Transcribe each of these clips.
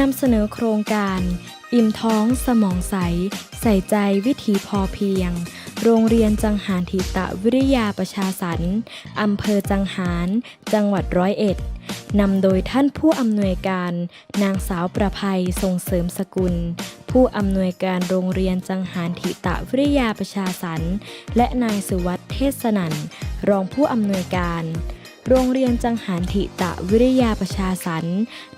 นำเสนอโครงการ อิ่มท้องสมองใส ใส่ใจวิถีพอเพียง โรงเรียนจังหารทิตะวิทยาประชาสรรค์อำเภอจังหาร จังหวัดร้อยเอ็ดนำโดยท่านผู้อำนวยการ นางสาวประภัยส่งเสริมสกุล ผู้อำนวยการโรงเรียนจังหารทิตะวิทยาประชาสรรค์และนายสุวัสด์เทศนันรองผู้อำนวยการ โรงเรียนจังหารทิตะวิทยาประชาสรร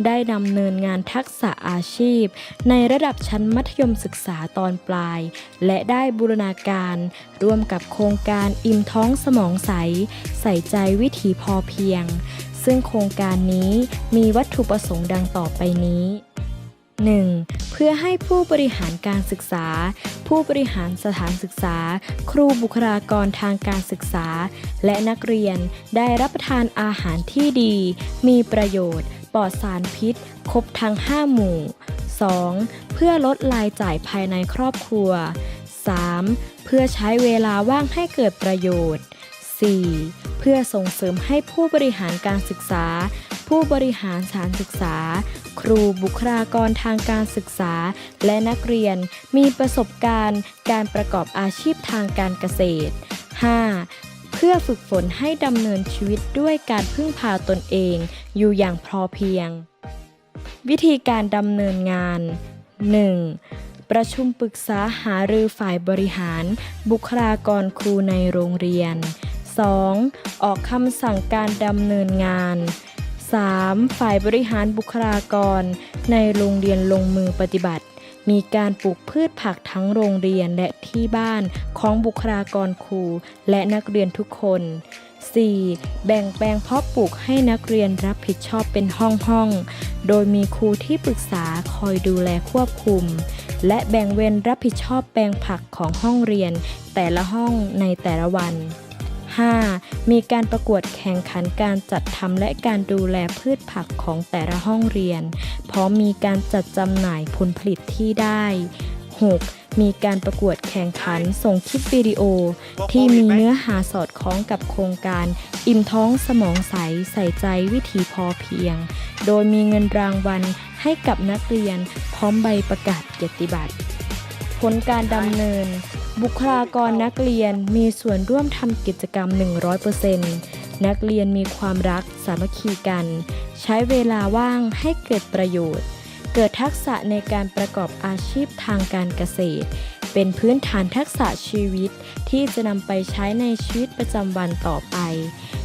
ได้ดำเนินงานทักษะอาชีพ ในระดับชั้นมัธยมศึกษาตอนปลาย และได้บูรณาการ ร่วมกับโครงการอิ่มท้องสมองใส ใส่ใจวิถีพอเพียง ซึ่งโครงการนี้มีวัตถุประสงค์ดังต่อไปนี้ 1. เพื่อให้ผู้บริหารการศึกษา ผู้บริหารสถานศึกษา ครูบุคลากรทางการศึกษา และนักเรียนได้รับประทานอาหารที่ดี มีประโยชน์ ปลอดสารพิษ ครบทั้ง 5 หมู่ 2. เพื่อลดรายจ่ายภายในครอบครัว 3. เพื่อใช้เวลาว่างให้เกิดประโยชน์ 4. เพื่อส่งเสริมให้ผู้บริหารการศึกษา ผู้บริหารสถานศึกษา ครูบุคลากรทางการศึกษา และนักเรียนมีประสบการณ์การประกอบอาชีพทางการเกษตร 5. เพื่อฝึกฝนให้ดำเนินชีวิตด้วยการพึ่งพาตนเอง อยู่อย่างพอเพียง วิธีการดำเนินงาน 1. ประชุมปรึกษาหารือฝ่ายบริหาร บุคลากรครูในโรงเรียน 2. ออกคำสั่งการดำเนินงาน 3. ฝ่ายบริหารบุคลากร ในโรงเรียนลงมือปฏิบัติ มีการปลูกพืชผักทั้งโรงเรียนและที่บ้านของบุคลากรครูและนักเรียนทุกคน 4. แบ่งแปลงเพาะปลูกให้นักเรียนรับผิดชอบเป็นห้องๆ โดยมีครูที่ปรึกษาคอยดูแลควบคุม และแบ่งเวรรับผิดชอบแปลงผักของห้องเรียนแต่ละห้องในแต่ละวัน 5. มีการประกวดแข่งขันการจัดทำและการดูแลพืชผักของแต่ละห้องเรียน พร้อมมีการจัดจำหน่ายผลผลิตที่ได้ 6. มีการประกวดแข่งขันส่งคลิปวิดีโอ ที่มีเนื้อหาสอดคล้องกับโครงการ อิ่มท้องสมองใสใส่ใจวิถีพอเพียง โดยมีเงินรางวัลให้กับนักเรียน พร้อมใบประกาศเกียรติบัตรผลการดำเนิน บุคลากรนักเรียนมีส่วนร่วมทำกิจกรรม 100%นักเรียนมีความรักสามัคคีกัน ใช้เวลาว่างให้เกิดประโยชน์ เกิดทักษะในการประกอบอาชีพทางการเกษตร เป็นพื้นฐานทักษะชีวิตที่จะนำไปใช้ในชีวิตประจำวันต่อไป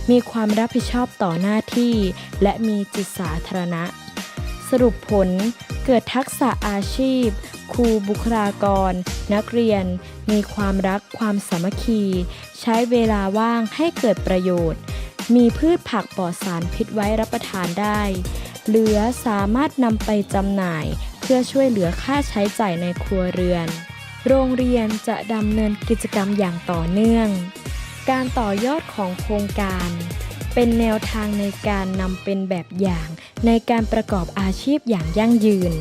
มีความรับผิดชอบต่อหน้าที่ และมีจิตสาธารณะ สรุปผลเกิดทักษะอาชีพ ครูบุคลากร นักเรียน มีความรักความสามัคคี ใช้เวลาว่างให้เกิดประโยชน์ มีพืชผักปลอดสารพิษไว้รับประทานได้ เหลือสามารถนำไปจำหน่ายเพื่อช่วยเหลือค่าใช้จ่ายในครัวเรือน โรงเรียนจะดำเนินกิจกรรมอย่างต่อเนื่อง การต่อยอดของโครงการ เป็นแนวทางในการนำเป็นแบบอย่าง ในการประกอบอาชีพอย่างยั่งยืน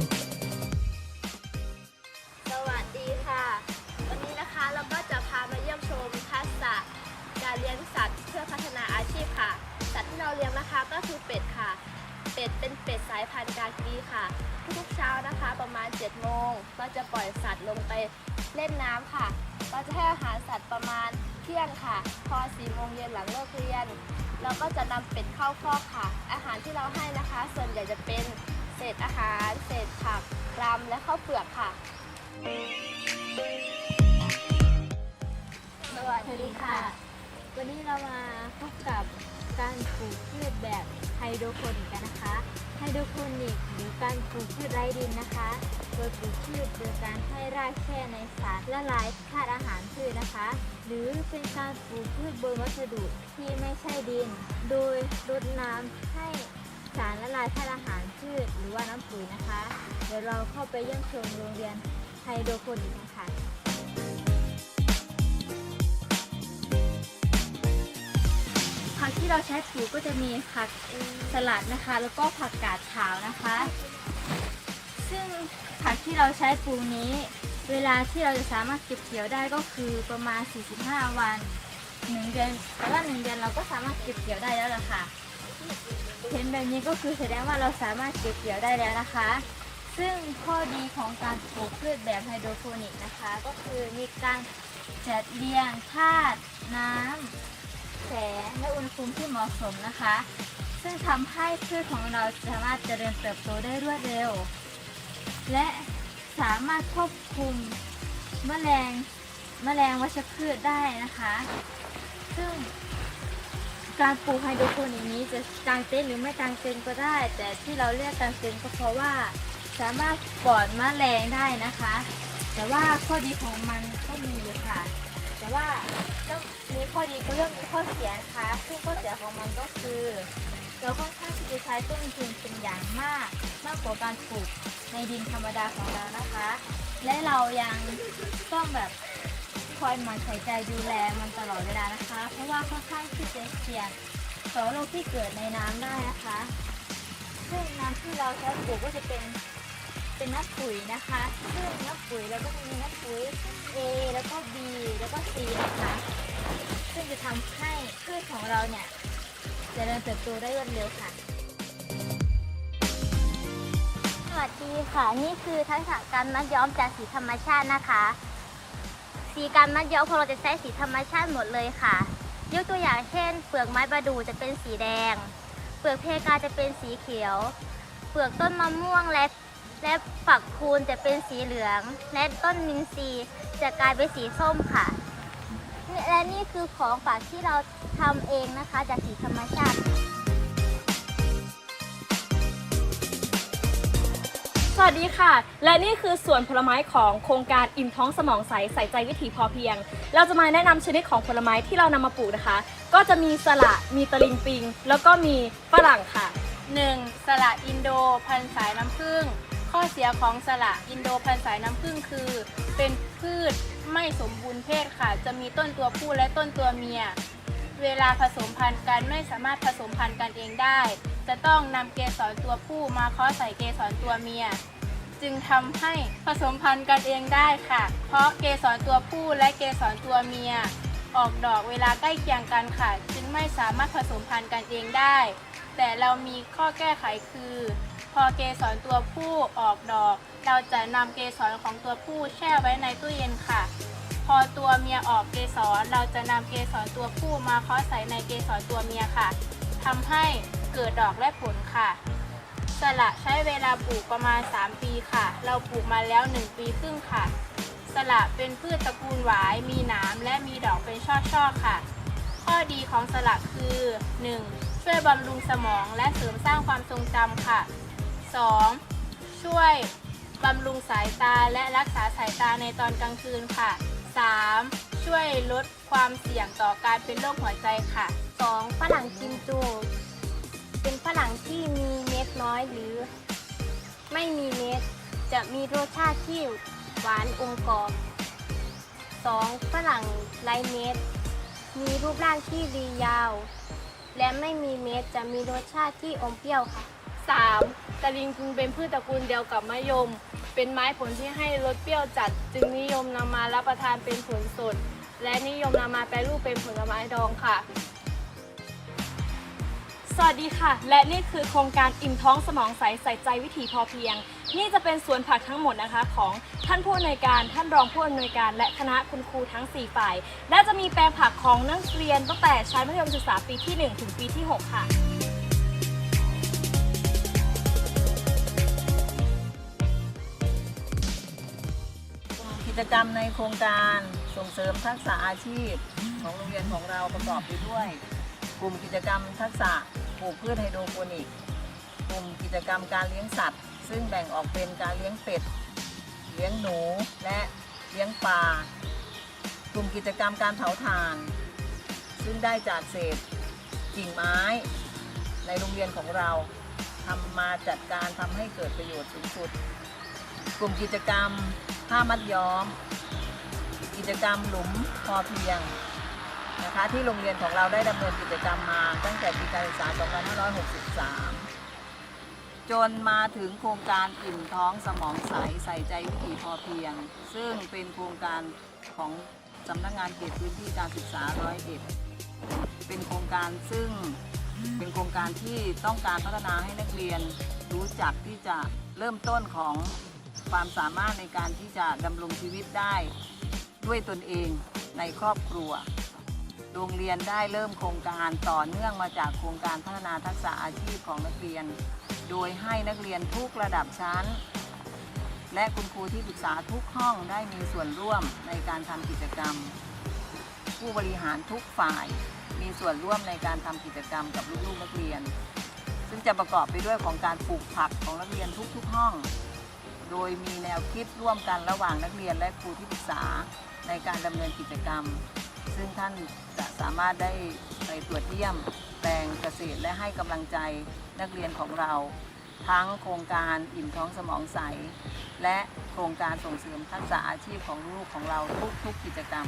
สายพันธุ์กากีค่ะ ทุกๆเช้านะคะ ประมาณ 7 โมงก็จะปล่อยสัตว์ลงไปเล่นน้ำค่ะก็จะให้อาหารสัตว์ประมาณเที่ยงค่ะ พอ4โมงเย็นหลังเลิกเรียน เราก็จะนำเป็ดเข้าคอกค่ะ อาหารที่เราให้นะคะ ส่วนใหญ่จะเป็นเศษอาหาร เศษผักรำและข้าวเปลือกค่ะ สวัสดีค่ะ วันนี้เรามาพบกับการปลูกพืชแบบไฮโดรโปนิกกันนะคะ ไฮโดรโปนิกหรือการปลูกพืชไร้ดินนะคะ โดยปลูกพืชโดยการให้รากแช่ในสารละลายธาตุอาหารพืชนะคะ หรือเป็นการปลูกพืชบนวัสดุที่ไม่ใช่ดิน โดยรดน้ำให้สารละลายธาตุอาหารพืชหรือว่าน้ำปุ๋ยนะคะ เดี๋ยวเราเข้าไปเยี่ยมชมโรงเรียนไฮโดรโปนิกกันค่ะ ผักที่เราใช้ปลูกก็จะมีผักสลัดนะคะ แล้วก็ผักกาดขาวนะคะ ซึ่งผักที่เราใช้ปลูกนี้ เวลาที่เราจะสามารถเก็บเกี่ยวได้ก็คือประมาณ 45 วันหนึ่งเดือนแต่ว่าหนึ่งเดือนเราก็สามารถเก็บเกี่ยวได้แล้วล่ะค่ะ เห็นแบบนี้ก็คือแสดงว่าเราสามารถเก็บเกี่ยวได้แล้วนะคะซซึ่งข้อดีของการปลูกพืชแบบไฮโดรโปนิกนะคะ ก็คือมีการจัดเรียงธาตุน้ำ แสงและอุณหภูมิที่เหมาะสมนะคะ ซึ่งทำให้พืชของเราสามารถเจริญเติบโตได้รวดเร็ว และสามารถควบคุมแมลงแมลงวัชพืชได้นะคะ ซึ่งการปลูกไฮโดรโปนิกนี้จะกางเต็นท์หรือไม่กางเต็นท์ก็ได้ แต่ที่เราเลือกกางเต็นท์ก็เพราะว่าสามารถปลอดแมลงได้นะคะ แต่ว่าข้อดีของมันก็มีอยู่ค่ะ แต่ว่าต้องมีข้อดีก็เรื่องมีข้อเสียนะคะซึ่งข้อเสียของมันก็คือ เราค่อนข้างที่จะใช้ต้นทุนเป็นอย่างมาก มากกว่าการปลูกในดินธรรมดาของเรานะคะ และเรายังต้องแบบคอยหมั่นใส่ใจดูแลมันตลอดเวลานะคะ เพราะว่าค่อนข้างที่จะเสี่ยงต่อโรคที่เกิดในน้ำได้นะคะ ซึ่งน้ำที่เราใช้ปลูกก็จะเป็น เป็นน้ำปุ๋ยนะคะซึ่งน้ำปุ๋ยเราก็จะมีน้ำปุ๋ย A แล้วก็ B แล้วก็ C นะคะซึ่งจะทำให้พืชของเราเนี่ยเจริญเติบโตได้รวดเร็วค่ะ สวัสดีค่ะ นี่คือทักษะการมัดย้อมจากสีธรรมชาตินะคะ สีการมัดย้อมของเราจะใช้สีธรรมชาติหมดเลยค่ะ ยกตัวอย่างเช่น เปลือกไม้ประดู่จะเป็นสีแดง เปลือกเพกาจะเป็นสีเขียว เปลือกต้นมะม่วงและ และฝักคูณจะเป็นสีเหลือง และต้นมินซีจะกลายเป็นสีส้มค่ะนี่และนี่คือของฝากที่เราทำเองนะคะจากสีธรรมชาติสวัสดีค่ะ และนี่คือส่วนผลไม้ของโครงการอิ่มท้องสมองใสใส่ใจวิถีพอเพียง เราจะมาแนะนำชนิดของผลไม้ที่เรานำมาปลูกนะคะ ก็จะมีสละมีตะลิงปิง แล้วก็มีฝรั่งค่ะ 1. สละอินโด พันธุ์สายน้ำผึ้ง ข้อเสียของสละอินโดพันสายน้ำผึ้งคือ เป็นพืชไม่สมบูรณ์เพศค่ะ จะมีต้นตัวผู้และต้นตัวเมีย เวลาผสมพันธุ์กันไม่สามารถผสมพันธุ์กันเองได้ จะต้องนำเกสรตัวผู้มาเคาะใส่เกสรตัวเมีย จึงทำให้ผสมพันธุ์กันเองได้ค่ะ เพราะเกสรตัวผู้และเกสรตัวเมีย ออกดอกเวลาใกล้เคียงกันค่ะ จึงไม่สามารถผสมพันธุ์กันเองได้ แต่เรามีข้อแก้ไขคือ พอเกสรตัวผู้ออกดอก เราจะนำเกสรของตัวผู้แช่ไว้ในตู้เย็นค่ะ พอตัวเมียออกเกสรเราจะนำเกสรตัวผู้มาเคาะใส่ในเกสรตัวเมียค่ะทำให้เกิดดอกและผลค่ะ สละใช้เวลาปลูกประมาณ 3 ปีค่ะ เราปลูกมาแล้ว 1 ปีครึ่งค่ะ สละเป็นพืชตระกูลหวาย มีหนามและมีดอกเป็นช่อๆค่ะ ข้อดีของสละคือ 1. ช่วยบำรุงสมองและเสริมสร้างความทรงจำค่ะ 2. ช่วยบำรุงสายตาและรักษาสายตาในตอนกลางคืนค่ะ 3. ช่วยลดความเสี่ยงต่อการเป็นโรคหัวใจค่ะ 2. ฝรั่งกิมจู เป็นฝรั่งที่มีเม็ดน้อยหรือ ไม่มีเม็ดจะมีรสชาติที่หวานอมกรอบ 2. ฝรั่งไรเม็ดมีรูปร่างที่รียาว และไม่มีเม็ดจะมีรสชาติที่อมเปรี้ยวค่ะ 3. ตะลิงพึงเป็นพืชตระกูลเดียวกับมะยม เป็นไม้ผลที่ให้รสเปรี้ยวจัด จึงนิยมนำมารับประทานเป็นผลสด และนิยมนำมาแปรรูปเป็นผลไม้ดองค่ะ สวัสดีค่ะ และนี่คือโครงการอิ่มท้องสมองใสใส่ใจวิถีพอเพียง นี่จะเป็นสวนผักทั้งหมดนะคะ ของท่านผู้อำนวยการ ท่านรองผู้อำนวยการ และคณะคุณครูทั้ง 4 ฝ่าย และจะมีแปลงผักของนักเรียนตั้งแต่ชั้นมัธยมศึกษาปีที่ 1 ถึงปีที่ 6 ค่ะ จกรรมในโครงการส่งเสริมทักษะอาชีพของโรงเรียนของเราประกอบไปด้วย กลุ่มกิจกรรมทักษะปลูกพืชไฮโดรโปนิก กลุ่มกิจกรรมการเลี้ยงสัตว์ ซึ่งแบ่งออกเป็นการเลี้ยงเป็ด เลี้ยงหนูและเลี้ยงปลากลุ่มกิจกรรมการเผาถ่าน ซึ่งได้จากเศษกิ่งไม้ ในโรงเรียนของเราทำมาจัดการทำให้เกิดประโยชน์สูงสุด กลุ่มกิจกรรม ผ้ามัดย้อม กิจกรรมหลุมพอเพียงนะคะที่โรงเรียนของเราได้ดำเนินกิจกรรมมาตั้งแต่ปีการศึกษา 2563 จนมาถึงโครงการอิ่มท้องสมองใสใส่ใจวิถีพอเพียง ซึ่งเป็นโครงการของสำนักงานเขตพื้นที่การศึกษาร้อยเอ็ดเป็นโครงการซึ่งเป็นโครงการที่ต้องการพัฒนาให้นักเรียนรู้จักที่จะเริ่มต้นของ ความสามารถในการที่จะดำรงชีวิตได้ด้วยตนเองในครอบครัว โรงเรียนได้เริ่มโครงการต่อเนื่องมาจากโครงการพัฒนาทักษะอาชีพของนักเรียน โดยให้นักเรียนทุกระดับชั้น และคุณครูที่ปรึกษาทุกห้องได้มีส่วนร่วมในการทำกิจกรรม ผู้บริหารทุกฝ่าย มีส่วนร่วมในการทำกิจกรรมกับลูกๆนักเรียน ซึ่งจะประกอบไปด้วยของการปลูกผักของนักเรียนทุกๆห้อง โดยมีแนวคิดร่วมกันระหว่างนักเรียนและครูที่ปรึกษาในการดำเนินกิจกรรม ซึ่งท่านจะสามารถได้ไปตรวจเยี่ยมแปลงเกษตรและให้กำลังใจนักเรียนของเรา ทั้งโครงการอิ่มท้องสมองใส และโครงการส่งเสริมทักษะอาชีพของลูกของเราทุกๆกิจกรรม